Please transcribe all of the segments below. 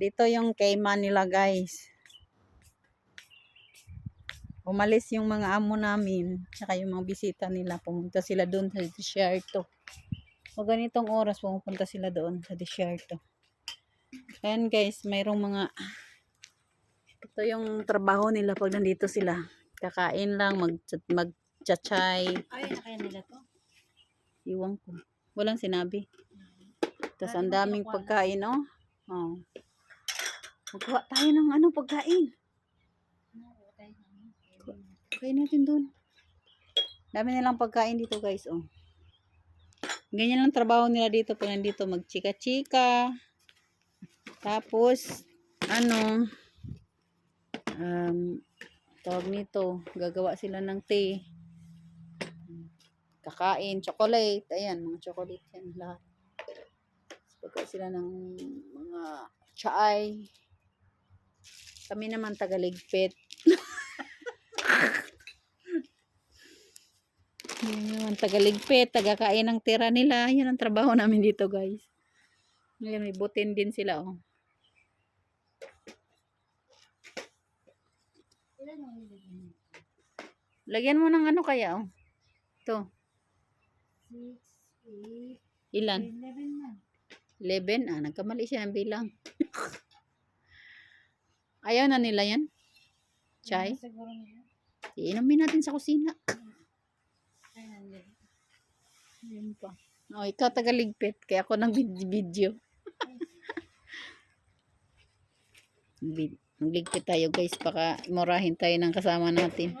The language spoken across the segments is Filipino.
Dito yung kayman nila guys. Umalis yung mga amo namin, tsaka yung mga bisita nila. Pumunta sila doon sa desierto. O ganitong oras, pumupunta sila doon sa desierto. Ayan guys, mayroong mga... Ito yung trabaho nila pag nandito sila. Kakain lang, mag, mag-chachay. Ay, na kaya nila to? Iwan ko. Walang sinabi. Tapos ang daming pagkain, oh. Oh. Magkuha tayo ng ano pagkain. Ano, tayo namin. Kain natin dun. Dami nilang pagkain dito, guys, oh. Ganyan lang trabaho nila dito pag nandito magchika-chika. Tapos, ano, um, tawag nito, gagawa sila ng tea. Kakain, chocolate. Ayan, mga chocolate yan lahat. Pagka sila ng mga chai. Kami naman tagaligpit. Yun naman, tagaligpit, tagakain ng tira nila. Yan ang trabaho namin dito, guys. Ngayon, may butin din sila, oh. Lagyan mo ng ano kaya, oh. Ito. 6, 8, Ilan? 11 na. 11? Ah, nagkamali siya ng bilang. Ayaw na nila yan? Chai? Siguro nila. Iinumin natin sa kusina. Ay, nandun. Ayun pa. Oh, ikaw tagaligpit. Kaya ako nang vid- video. Vid- Magligpit tayo guys. Baka murahin tayo ng kasama natin.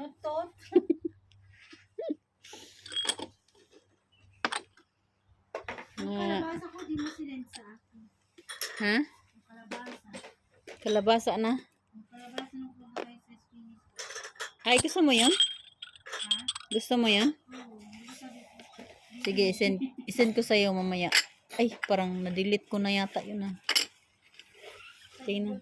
Ang Nga. kalabasa ko, di mo sinend sa akin. Ha? Kalabasa. Kalabasa na. Ay, gusto mo yan? Ha? Gusto mo ko? Sige, isend, isend ko sa'yo mamaya. Ay, parang na-delete ko na yata yun ah. Tingnan.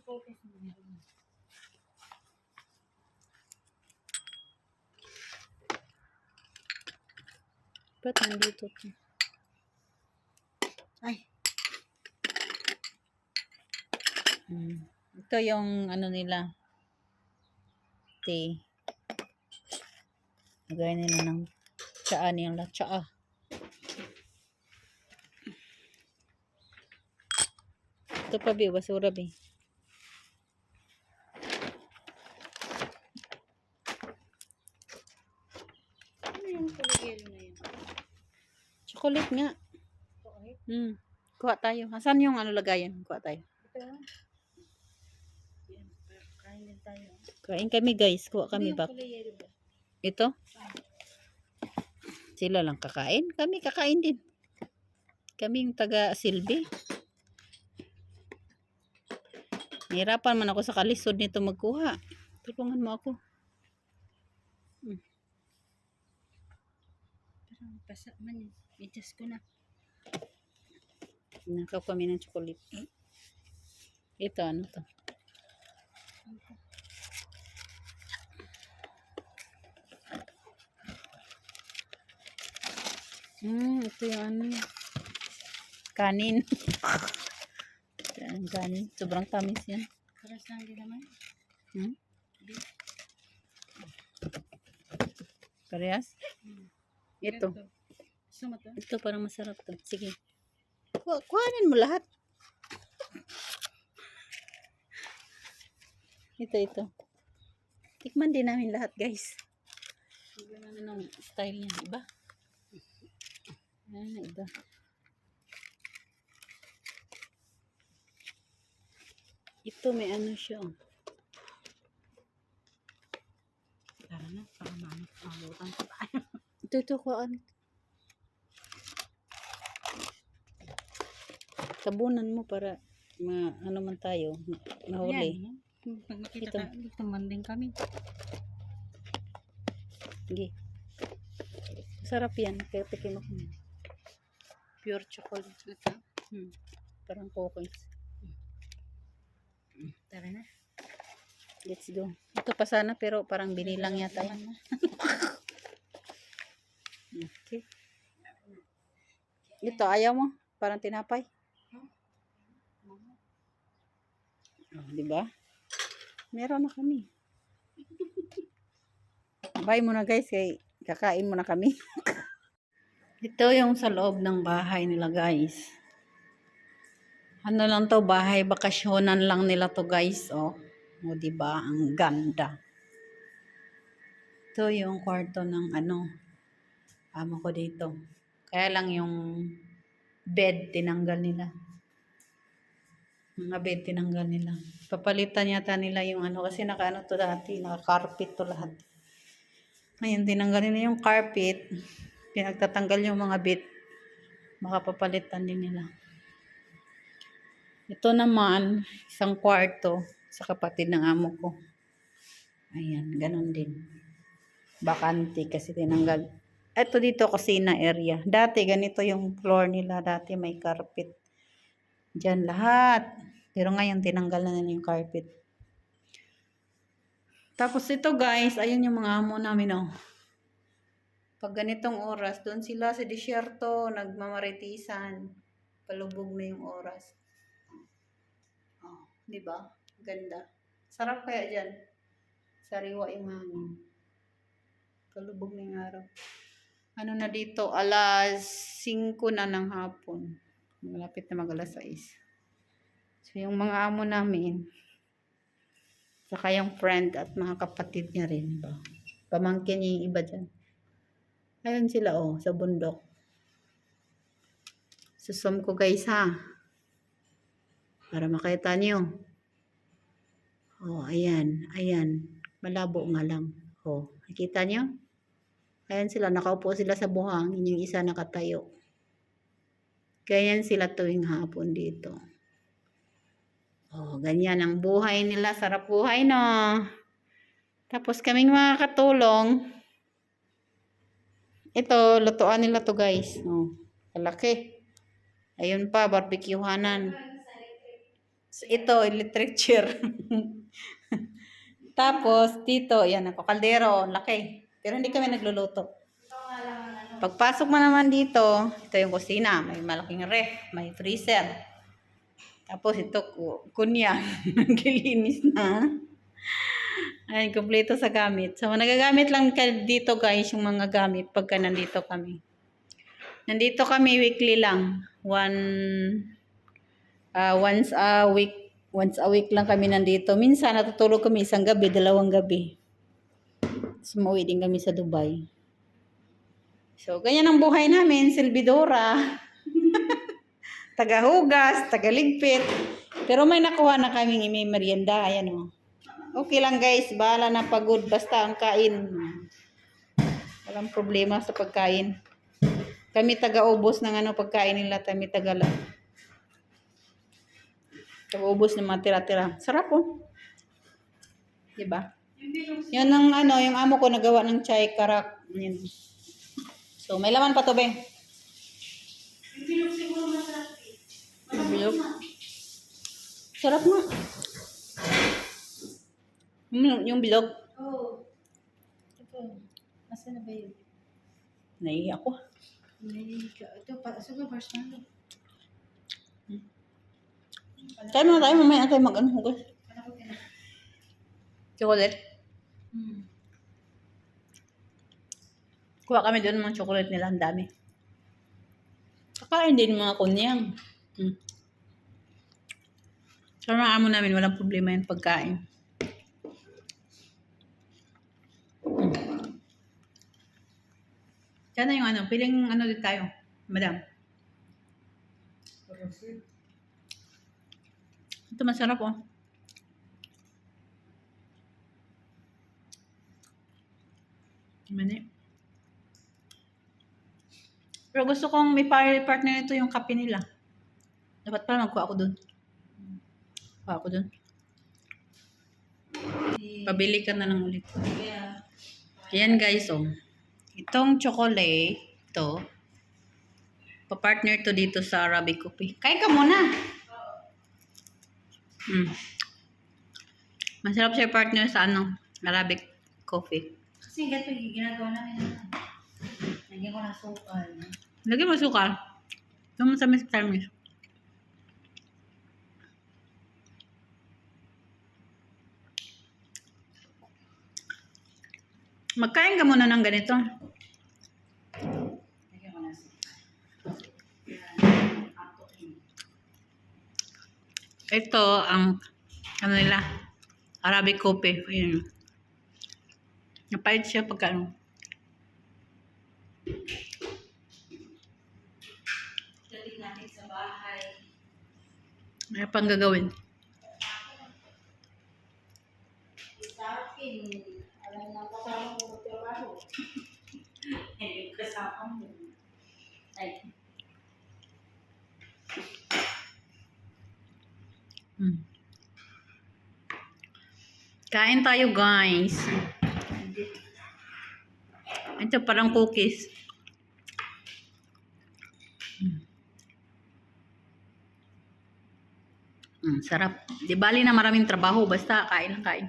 Ba't nandito to? Ay. Hmm. Ito yung ano nila. Tea. Lagay nila ng tsaa nila. Tsaa. Ito pa, Bi. Basura, Bi. Ano yung kulay na yun? Chocolate nga. Chocolate? Hmm. Kuha tayo. Asan yung ano lagayan? Kuha tayo. Ito. Kain din tayo. Kain kami, guys. Kuha kami Ano yung back. kulay yellow ba? Ito? Sila lang kakain. Kami kakain din. Kami yung taga Silbi. Nahirapan man ako sa kalisod nito magkuha. Tulungan mo ako. Parang pasa man yun. Adjust ko na. Nakaw kami ng chocolate. Ito, ano to? Hmm, ito yung ano. Kanin. Yan, kanin. Sobrang tamis yan. Karas lang din naman. Hmm? Parehas? Ito. Gusto mo to? Ito parang masarap to. Sige. Ku kuhanin mo lahat. Ito, ito. Tikman din namin lahat, guys. Anong style niya? Iba? Ah, iba. Ito, may ano siya. oh. Tara na. Para maanap. Mabutan ko tayo. Ito, ito, kuhaan. Tabunan mo para ma ano man tayo, mahuli. Yan. Pag makita Ito. ka, dito man din kami. Sige. Sarap yan. Kaya tikim ako. Pure chocolate. Hmm. Parang cookies. Tara na. Let's go. Ito pa sana pero parang binilang yata yan. Okay. Ito, ayaw mo? Parang tinapay? Oh, di ba? Meron na kami. Bye muna guys, kay kakain muna kami. Ito yung sa loob ng bahay nila guys. Ano lang to, bahay bakasyonan lang nila to guys, oh. O, di ba? Ang ganda. Ito yung kwarto ng ano, amo ko dito. Kaya lang yung bed tinanggal nila. Mga bed tinanggal nila. Papalitan yata nila yung ano kasi nakaano to dati, naka-carpet to lahat. Ngayon tinanggal nila yung carpet, pinagtatanggal yung mga bed. Makapapalitan din nila. Ito naman, isang kwarto sa kapatid ng amo ko. Ayan, ganun din. Bakante kasi tinanggal. Ito dito kusina area. Dati ganito yung floor nila. Dati may carpet. Diyan lahat. Pero ngayon tinanggal na nila yung carpet. Tapos ito guys, ayun yung mga amo namin oh. Pag ganitong oras, doon sila sa disyerto, nagmamaritisan. Palubog na yung oras. Oh, di ba? Ganda. Sarap kaya dyan. Sariwa yung. Palubog na yung araw. Ano na dito? Alas 5 na ng hapon. Malapit na mag alas 6. So, yung mga amo namin, saka yung friend at mga kapatid niya rin ba? Pamangkin niya yung iba dyan. Ayun sila oh, sa bundok. Susum ko guys ha. Para makita niyo. Oh, ayan, ayan. Malabo nga lang. Oh, nakita niyo? Ayan sila, nakaupo sila sa buhangin, yung isa nakatayo. Ganyan sila tuwing hapon dito. Oh, ganyan ang buhay nila. Sarap buhay, no? Tapos kaming mga katulong, ito, lutuan nila to guys. Oh, kalaki. Ayun pa, barbecuehanan. Ito, electric chair. Tapos, dito, yan, ako, kaldero, laki. Pero hindi kami nagluluto. Pagpasok mo naman dito, ito yung kusina. May malaking ref, may freezer. Tapos ito, ku- kunya. Naglilinis na. Ay, kumpleto sa gamit. So, nagagamit lang ka dito guys, yung mga gamit pagka nandito kami. Nandito kami weekly lang. One, ah, once a week. Once a week lang kami nandito. Minsan natutulog kami isang gabi, dalawang gabi. Sumuwi din kami sa Dubai. So, ganyan ang buhay namin, Silvidora. tagahugas, tagaligpit. Pero may nakuha na kaming may merienda. Ayan o. Okay lang guys, bahala na pagod. Basta ang kain. Walang problema sa pagkain. Kami taga-ubos ng ano pagkain nila. Kami taga taga-ubos ng mga tira-tira. Sarap oh. Diba? Yan ang ano, yung amo ko nagawa ng chai karak. Yan. So, may laman pa to, be. Bilog. Sarap nga. Yung, yung bilog. Oo. Ito. Nasaan na ba yun? Naiiyak ko. May, ito, pa, siguro personal. Kaya muna tayo, mamaya tayo mag-ano, hugas. Ano? Chocolate. Hmm. Kuha kami doon ng mga chocolate nila, ang dami. Kakain din mga kunyang. Hmm. Sa mga amo namin, walang problema yung pagkain. Sana yung ano, piling ano din tayo, madam. Ito masarap oh. Mani. Pero gusto kong may par- partner nito yung kape nila. Dapat pala magkuha ako dun. Kuha ako dun. Pabili ka na lang ulit. Kaya, Ayan guys, oh. Itong chocolate, ito, papartner to dito sa Arabic coffee. Kain ka muna. Mm. Masarap siya partner sa ano, Arabic coffee. Kasi gato yung ginagawa namin. Ano, lagyan ko ng sukal. Ano. Lagyan mo sukal. Tumon sa Miss Permis. Magkain ka muna ng ganito. Ito ang ano nila Arabic coffee. Ayun. Napait siya pagka ano. Dating natin sa bahay. May pang gagawin. Sa akin, alam na kasama ko magtrabaho. Eh, kasama mo. Ay, Hmm. Kain tayo guys. Ito parang cookies. Hmm. Mm, sarap. Di bali na maraming trabaho. Basta kain lang kain.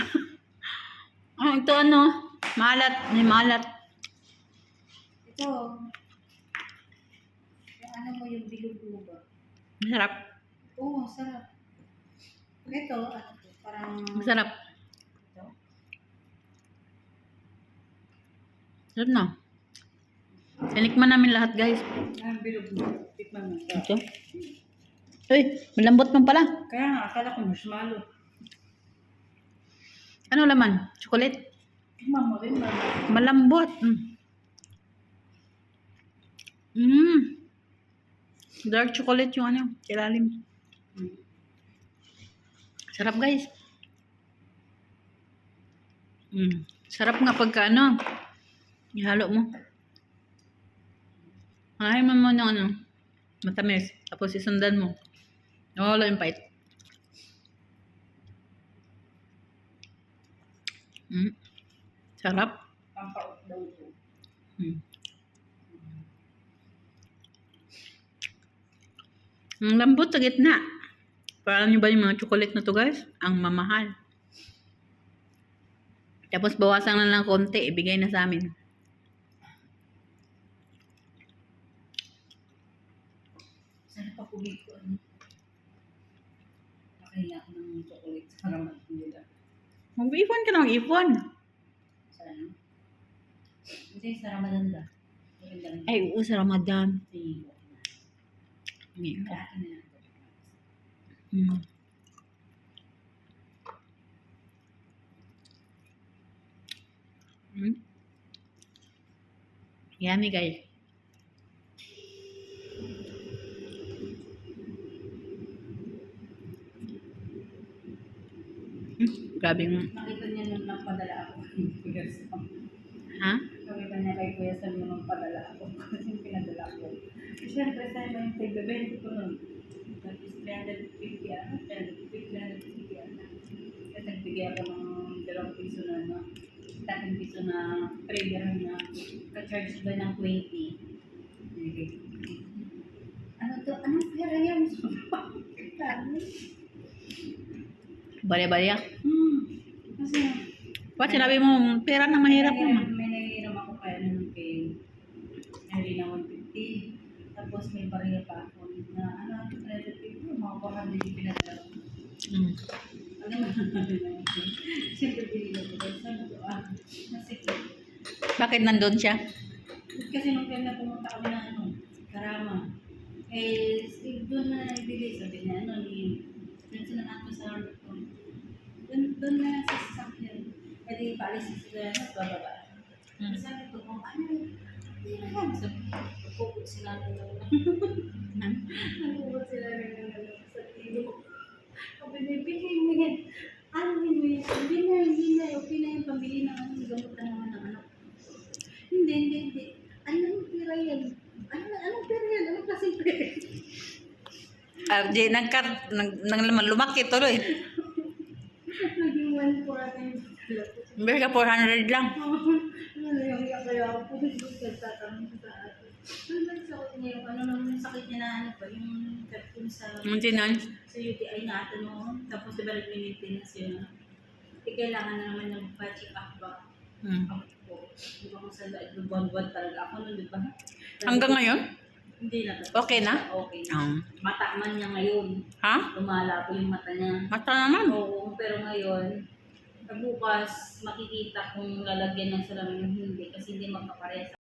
oh, ito ano? Malat. May malat. Ito. Yung ano mo yung bilog ba? Masarap. Oo, sarap. Ito, ano to, parang... Masarap. Ito. Sarap na. Sinikman namin lahat guys. Ang bilog mo. Tikman mo. Ito. Uy, malambot man pala. Kaya nga, akala ko marshmallow. Ano laman? Chocolate? Tikman mo rin, mama. Malambot. Mm. Mm. Dark chocolate yung ano, ilalim. Sarap guys. Mm. Sarap nga pagka ano, ihalo mo. Ay mo mo ng ano, matamis. Tapos isundan mo. Nawala yung pait. Mm. Sarap. Hmm. Ang lambot sa gitna. Parang nyo ba yung mga chocolate na to guys? Ang mamahal. Tapos bawasan na lang konti, ibigay na sa amin. Sana pa ko, ano? Nakaila ako ng chocolate sa ramat nila. Mag-ipon ka na, mag-ipon. Sana. Hindi, sa Ramadan ba? Ay, oo, sa Ramadan. Sige. Hindi. Hmm. Hmm. Yummy guys. Hmm, grabe mo. Nakita niya nung nagpadala ako. Kuya Sam. Ha? Nakita niya kay Kuya Sam nung nagpadala ako. Kasi pinadala ko. Siyempre, sa yung tagbebento ko nun. Tapos 350 ano? 350 ano? Kasi nagbigay ako ng dalawang piso na ano? Dating piso na trader na ka-charge ba ng 20. Binigay ko. Ano to? Anong pera yan? Sabi. Bali-bali ah. Hmm. Kasi Ba't sinabi mo, pera na mahirap naman. May nangiram ako kaya naman kay Henry na 150. Tapos may bariya pa ako na ano, 350, mga 400 yung pinadala. Hmm. Ano naman Siyempre binigyan ko. Sabi ko, ah, nasige. Bakit nandun siya? Kasi nung time na pumunta kami na ano, Karama, eh, si- doon na naibigay, sabi niya, ano, ni, doon sila nato sa Harvard. Doon, doon na lang sa sasakyan. Pwede paalis sila, ano, bababa. Hmm. Sabi ko, kung ano, hindi na yan. Sabi ko, pupukot sila ng Hmm. Nagpupukot sila ng sa tilo. Sabi niya, bigay mo yan. Ano mo yan? Hindi na, hindi na. Okay na yung pambili ng ano, gamot na naman ng anak. Hindi, hindi, hindi. Anong pera yan? Ano, anong pera yan? Anong klaseng pera? Ah, di, nagkat, nag, nag, lumaki tuloy. Naging one for atin. Mbes ka 400 lang. Ano yung kaya ako po nagtatanong sa atin. Yung sakit niya? Yung ano yung sakit niya na ano ba? Yung yung sa nun. sa UTI na ito noon. Tapos diba nag-maintenance yun. Eh, kailangan na naman ng pa-check up ba? Hmm. Ako. Di ba kung dahil buwan-buwan talaga ako nun, di ba? Hanggang ngayon? Hindi na. Okay na? Okay. Um, Mata man niya ngayon. ha? Lumala po yung mata niya. Mata naman. Oo, pero ngayon, bukas makikita kung lalagyan ng salamin o hindi kasi hindi magkaparehas